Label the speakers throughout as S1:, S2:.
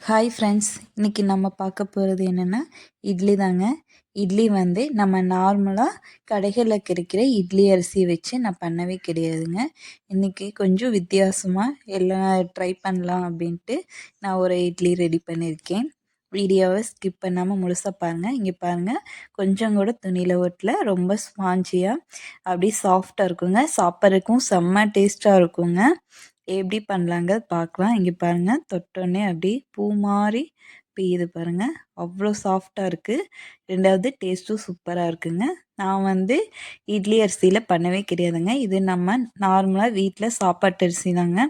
S1: Hi friends இன்றைக்கி நம்ம பார்க்க போகிறது என்னென்னா இட்லி தாங்க. இட்லி வந்து நம்ம நார்மலாக கடைகளில் கிடைக்கிற இட்லி அரிசி வச்சு நான் பண்ணவே கிடையாதுங்க. இன்றைக்கி கொஞ்சம் வித்தியாசமாக எல்லாம் ட்ரை பண்ணலாம் அப்படின்ட்டு நான் ஒரு இட்லி ரெடி பண்ணியிருக்கேன். வீடியோவை ஸ்கிப் பண்ணாமல் முழுசாக பாருங்கள் இங்கே பாருங்கள் கொஞ்சம் கூட துணியில் ஓட்டில் ரொம்ப ஸ்பாஞ்சியாக அப்படியே சாஃப்டாக இருக்குங்க. சாப்பிட்றதுக்கும் செம்ம டேஸ்ட்டாக இருக்குங்க. எப்படி பண்ணலாங்க பார்க்கலாம். இங்கே பாருங்கள் தொட்டோன்னே அப்படி பூ மாதிரி பெய்யுது பாருங்கள் அவ்வளோ சாஃப்டாக இருக்குது ரெண்டாவது டேஸ்ட்டும் சூப்பராக இருக்குங்க. நான் வந்து இட்லி அரிசியில் பண்ணவே கிடையாதுங்க. இது நம்ம நார்மலாக வீட்டில் சாப்பாட்டு அரிசி தாங்க.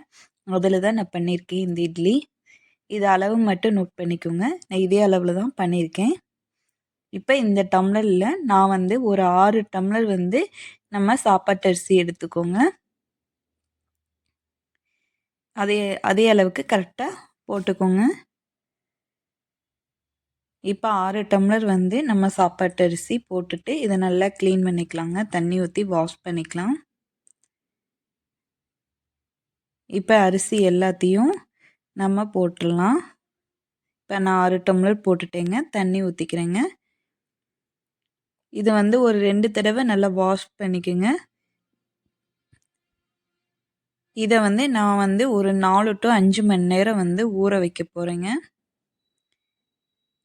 S1: அதில் தான் நான் பண்ணியிருக்கேன் இந்த இட்லி. இது அளவு மட்டும் நோட் பண்ணிக்கோங்க. நான் இதே அளவில் தான் பண்ணியிருக்கேன். இப்போ இந்த டம்ளரில் நான் வந்து ஒரு ஆறு டம்ளர் வந்து நம்ம சாப்பாட்டு அரிசி எடுத்துக்கோங்க. அதே அதே அளவுக்கு கரெக்டாக போட்டுக்கோங்க. இப்போ ஆறு டம்ளர் வந்து நம்ம சாப்பாட்டு அரிசி போட்டுட்டு இதை நல்லா க்ளீன் பண்ணிக்கலாங்க. தண்ணி ஊற்றி வாஷ் பண்ணிக்கலாம். இப்போ அரிசி எல்லாத்தையும் நம்ம போட்டுடலாம். இப்போ நான் ஆறு டம்ளர் போட்டுட்டேங்க. தண்ணி ஊற்றிக்கிறேங்க இது வந்து ஒரு ரெண்டு தடவை நல்லா வாஷ் பண்ணிக்கோங்க. இதை வந்து நான் வந்து ஒரு நாலு டு அஞ்சு மணி நேரம் வந்து ஊற வைக்க போகிறேங்க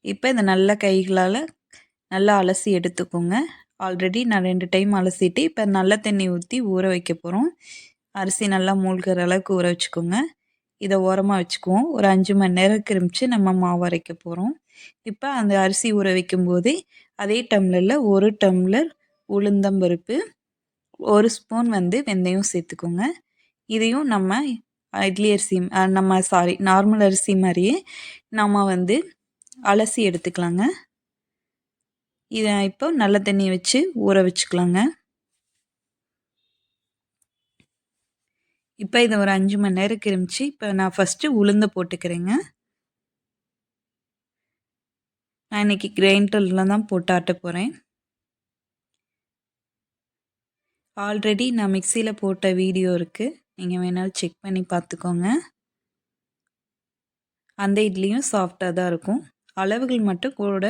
S1: இப்போ இதை நல்ல கைகளால் நல்லா அலசி எடுத்துக்கோங்க. ஆல்ரெடி நான் ரெண்டு டைம் அலசிட்டு இப்போ நல்ல தண்ணி ஊற்றி ஊற வைக்க போகிறோம் அரிசி நல்லா மூழ்கிற அளவுக்கு ஊற வச்சுக்கோங்க. இதை ஓரமாக வச்சுக்குவோம். ஒரு அஞ்சு மணி நேரம் கிரிமிச்சு நம்ம மாவு அரைக்க போகிறோம் இப்போ அந்த அரிசி ஊற வைக்கும்போது அதே டம்ளரில் ஒரு டம்ளர் உளுந்தம்பருப்பு ஒரு ஸ்பூன் வந்து வெந்தயம் சேர்த்துக்கோங்க. இதையும் நம்ம இட்லி அரிசி நம்ம சாரி நார்மல் அரிசி மாதிரியே நம்ம வந்து அலசி எடுத்துக்கலாங்க. இதை இப்போ நல்ல தண்ணி வச்சு ஊற வச்சுக்கலாங்க. இப்போ இதை ஒரு அஞ்சு மணி நேரம் கிருமிச்சு இப்போ நான் ஃபஸ்ட்டு உளுந்த போட்டுக்கிறேங்க. நான் இன்றைக்கி கிரைண்டரில் தான் போட்டு ஆட்ட போகிறேன் ஆல்ரெடி நான் மிக்சியில் போட்ட வீடியோ இருக்குது நீங்கள் வேணாலும் செக் பண்ணி பார்த்துக்கோங்க. அந்த இட்லியும் சாஃப்டாக தான் இருக்கும். அளவுகள் மட்டும் கூட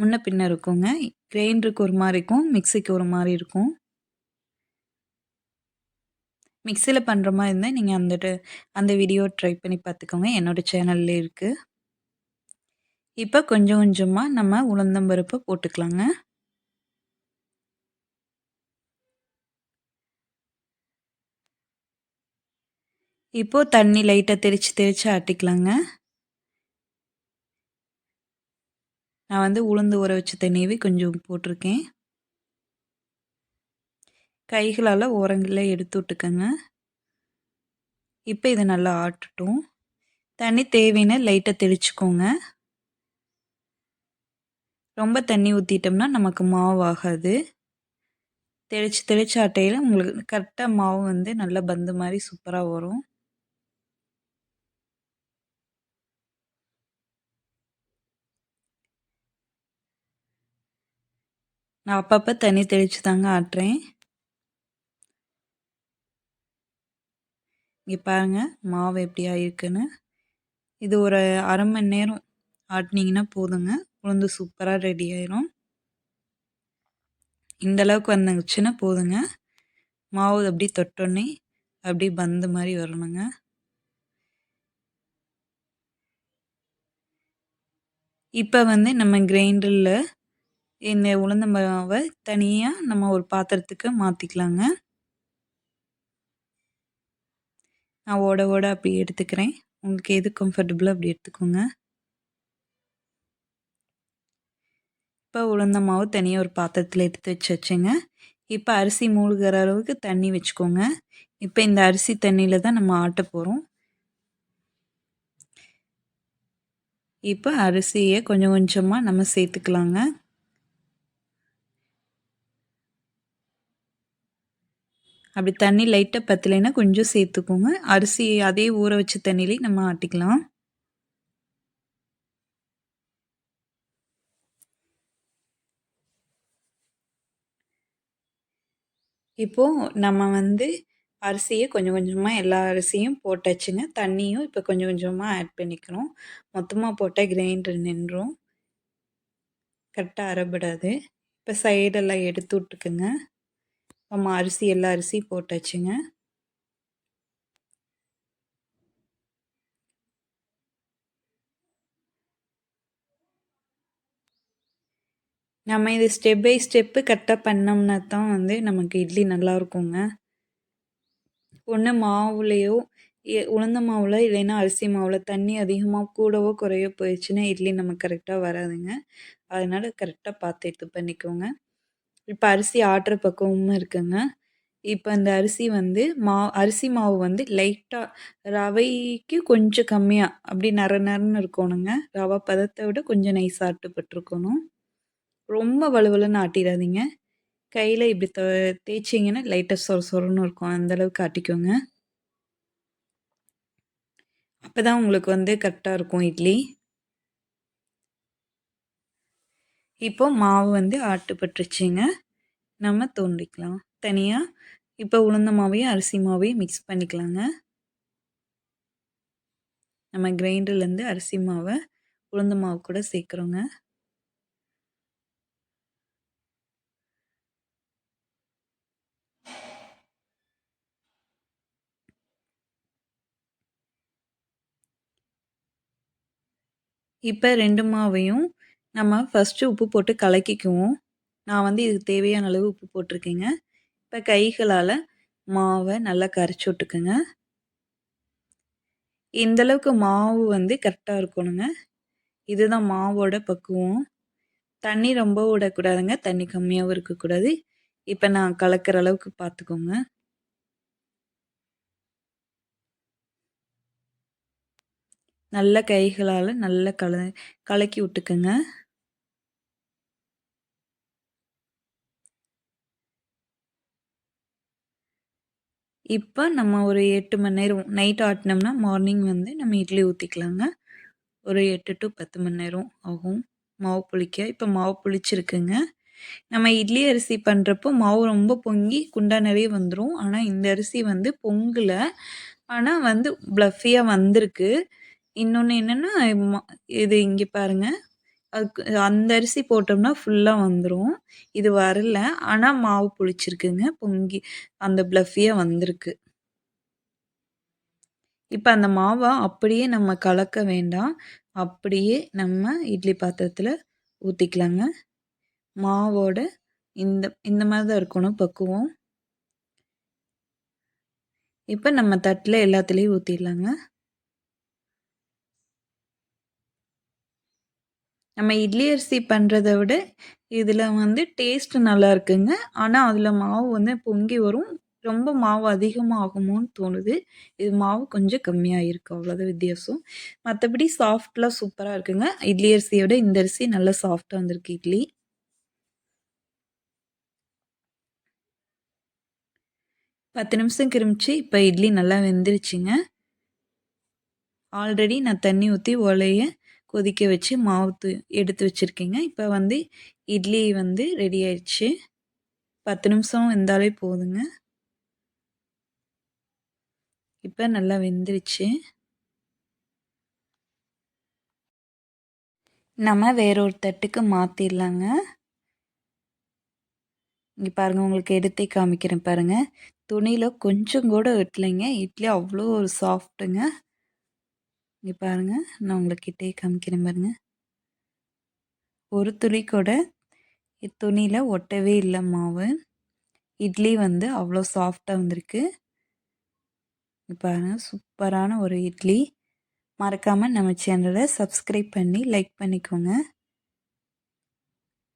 S1: முன்ன பின்ன இருக்குங்க. கிரைண்டருக்கு ஒரு மாதிரி இருக்கும் மிக்சிக்கு ஒரு மாதிரி இருக்கும். மிக்சியில் பண்ணுற மாதிரி இருந்தால் நீங்கள் அந்த அந்த வீடியோ ட்ரை பண்ணி பார்த்துக்கோங்க. என்னோடய சேனல்ல இருக்குது இப்போ கொஞ்சம் கொஞ்சமாக நம்ம உளுந்தம்பருப்பு போட்டுக்கலாங்க. இப்போது தண்ணி லைட்டாக தெரித்து தெரித்து ஆட்டிக்கலாங்க. நான் வந்து உளுந்து ஊற வச்ச தண்ணியவே கொஞ்சம் போட்டிருக்கேன். கைகளால் ஓரங்களில் எடுத்து விட்டுக்கோங்க. இப்போ இதை நல்லா ஆட்டுட்டும். தண்ணி தேவைன்னு லைட்டாக தெளிச்சுக்கோங்க. ரொம்ப தண்ணி ஊற்றிட்டோம்னா நமக்கு மாவு ஆகாது. தெளித்து தெளித்து ஆட்டையில் உங்களுக்கு கரெக்டாக மாவு வந்து நல்லா பந்து மாதிரி சூப்பராக வரும். நான் அப்பப்போ தண்ணி தெளித்து தாங்க ஆட்டுறேன். இங்கே பாருங்கள் மாவு எப்படி ஆயிருக்குன்னு. இது ஒரு அரை மணி நேரம் ஆட்டினீங்கன்னா போதுங்க. உளுந்து சூப்பராக ரெடி ஆயிரும். இந்த அளவுக்கு வந்துச்சுன்னா போதுங்க. மாவு அப்படி தொட்டோன்னே அப்படி பந்து மாதிரி வரணுங்க. இப்போ வந்து நம்ம கிரைண்டரில் இந்த உளுந்த மாவை தனியாக நம்ம ஒரு பாத்திரத்துக்கு மாற்றிக்கலாங்க நான் ஓட ஓட அப்படி எடுத்துக்கிறேன். உங்களுக்கு எது கம்ஃபர்டபுளோ அப்படி எடுத்துக்கோங்க. இப்போ உளுந்த மாவு தனியாக ஒரு பாத்திரத்தில் எடுத்து வச்சு வச்சுங்க. இப்போ அரிசி மூழ்கிற அளவுக்கு தண்ணி வச்சுக்கோங்க. இப்போ இந்த அரிசி தண்ணியில் தான் நம்ம ஆட்ட போகிறோம் இப்போ அரிசியை கொஞ்சம் கொஞ்சமாக நம்ம சேர்த்துக்கலாங்க. அப்படி தண்ணி லைட்டாக பத்தலைன்னா கொஞ்சம் சேர்த்துக்கோங்க. அரிசி அதே ஊற வச்ச தண்ணியிலே நம்ம ஆட்டிக்கலாம். இப்போது நம்ம வந்து அரிசியை கொஞ்சம் கொஞ்சமாக எல்லா அரிசியும் போட்டாச்சுங்க. தண்ணியும் இப்போ கொஞ்சம் கொஞ்சமாக ஆட் பண்ணிக்கிறோம் மொத்தமாக போட்டால் கிரைண்டர் நின்றும். கரெக்டாக அறப்படாது இப்போ சைடெல்லாம் எடுத்து விட்டுக்குங்க. நம்ம அரிசி எல்லா அரிசியும் போட்டாச்சுங்க. நம்ம இது ஸ்டெப் பை ஸ்டெப்பு கரெக்டாக பண்ணோம்னா தான் வந்து நமக்கு இட்லி நல்லா இருக்குங்க. ஒன்று மாவுலேயோ உளுந்த மாவில் இல்லைன்னா அரிசி மாவில் தண்ணி அதிகமாக கூடவோ குறையோ போயிடுச்சுன்னா இட்லி நமக்கு கரெக்டாக வராதுங்க. அதனால் கரெக்டாக பார்த்து இது பண்ணிக்கோங்க. இப்போ அரிசி ஆட்டுற பக்கமும் இருக்குங்க. இப்போ அந்த அரிசி வந்து மா அரிசி மாவு வந்து லைட்டாக ரவைக்கு கொஞ்சம் கம்மியாக அப்படி நர நரன்னு இருக்கணுங்க. ரவை பதத்தை விட கொஞ்சம் நைஸ் ஆட்டுப்பட்டுருக்கணும். ரொம்ப வலுவலுன்னு ஆட்டிடாதீங்க. கையில் இப்படி தேய்ச்சிங்கன்னா லைட்டாக சொர சொரன்னு இருக்கும். அந்தளவுக்கு ஆட்டிக்கோங்க. அப்போ தான் உங்களுக்கு வந்து கரெக்டாக இருக்கும் இட்லி. இப்போ மாவு வந்து ஆட்டுப்பட்டுருச்சுங்க. நம்ம தோண்டிக்கலாம். தனியாக இப்போ உளுந்த மாவையும் அரிசி மாவையும் மிக்ஸ் பண்ணிக்கலாங்க. நம்ம கிரைண்டர்லேருந்து அரிசி மாவை உளுந்த மாவு கூட சேர்க்குறோங்க. இப்போ ரெண்டு மாவையும் நம்ம ஃபஸ்ட்டு உப்பு போட்டு கலக்கிக்குவோம். நான் வந்து இதுக்கு தேவையான அளவு உப்பு போட்டிருக்கேங்க. இப்போ கைகளால் மாவை நல்லா கரைச்சி விட்டுக்குங்க. இந்தளவுக்கு மாவு வந்து கரெக்டாக இருக்கணுங்க. இதுதான் மாவோட பக்குவம். தண்ணி ரொம்ப விடக்கூடாதுங்க. தண்ணி கம்மியாகவும் இருக்கக்கூடாது. இப்போ நான் கலக்கிற அளவுக்கு பார்த்துக்கோங்க நல்ல கைகளால் நல்லா கல கலக்கி விட்டுக்குங்க. இப்போ நம்ம ஒரு எட்டு மணி நேரம் நைட் ஆட்டினோம்னா மார்னிங் வந்து நம்ம இட்லி ஊற்றிக்கலாங்க ஒரு எட்டு டு பத்து மணி நேரம் ஆகும். மாவு புளிக்க. இப்போ மாவு புளிச்சிருக்குங்க. நம்ம இட்லி அரிசி பண்ணுறப்போ மாவு ரொம்ப பொங்கி குண்டா நிறைய வந்துடும் ஆனால் இந்த அரிசி வந்து பொங்கலை. ஆனால் வந்து ப்ளஃபியாக வந்திருக்கு. இன்னொன்று என்னென்னா இது இங்கே பாருங்கள் அதுக்கு அந்த அரிசி போட்டோம்னா ஃபுல்லாக வந்துடும் இது வரல. ஆனால் மாவு புளிச்சிருக்குங்க. பொங்கி அந்த ப்ளஃபியாக வந்திருக்கு. இப்போ அந்த மாவை அப்படியே நம்ம கலக்க வேண்டாம். அப்படியே நம்ம இட்லி பாத்திரத்தில் ஊற்றிக்கலாங்க மாவோட இந்த இந்த மாதிரி தான் இருக்கணும். பக்குவம். இப்போ நம்ம தட்டில் எல்லாத்துலேயும் ஊற்றிடலாங்க நம்ம இட்லி அரிசி பண்ணுறத விட இதில் வந்து டேஸ்ட் நல்லா இருக்குங்க. ஆனால் அதில் மாவு வந்து பொங்கி வரும். ரொம்ப மாவு அதிகமாக ஆகுமோன்னு தோணுது. இது மாவு கொஞ்சம் கம்மியாக இருக்குது அவ்வளோதான் வித்தியாசம். மற்றபடி சாஃப்ட்லாம் சூப்பராக இருக்குங்க. இட்லி அரிசியை விட இந்த அரிசி நல்லா சாஃப்டாக வந்திருக்கு இட்லி. பத்து நிமிஷம் கிருமிச்சு இப்போ இட்லி நல்லா வெந்துருச்சுங்க. ஆல்ரெடி நான் தண்ணி ஊற்றி ஒலையை கொதிக்க வச்சு மாவு எடுத்து வச்சுருக்கேங்க. இப்போ வந்து இட்லி வந்து ரெடி ஆயிடுச்சு. பத்து நிமிஷம் வெந்தாலே போதுங்க. இப்போ நல்லா வெந்துருச்சு. நம்ம வேற ஒரு தட்டுக்கு மாற்றிடலாங்க இங்கே பாருங்கள் உங்களுக்கு எடுத்தே காமிக்கிறேன் பாருங்கள் துணியில் கொஞ்சம் கூட வெட்டலைங்க. இட்லி அவ்வளோ ஒரு சாஃப்ட்டுங்க இங்கே பாருங்கள் நான் உங்களுக்கு கிட்டே காமிக்கிறேன் பாருங்கள் ஒரு துளி கூட துணியில் ஒட்டவே இல்லை மாவு. இட்லி வந்து அவ்வளோ சாஃப்டாக வந்திருக்கு. பாருங்கள் சூப்பரான ஒரு இட்லி. மறக்காமல் நம்ம சேனலை சப்ஸ்கிரைப் பண்ணி லைக் பண்ணிக்கோங்க.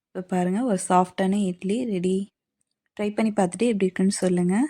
S1: இப்போ பாருங்கள் ஒரு சாஃப்டான இட்லி ரெடி ட்ரை பண்ணி பார்த்துட்டு எப்படி இருக்குன்னு சொல்லுங்கள்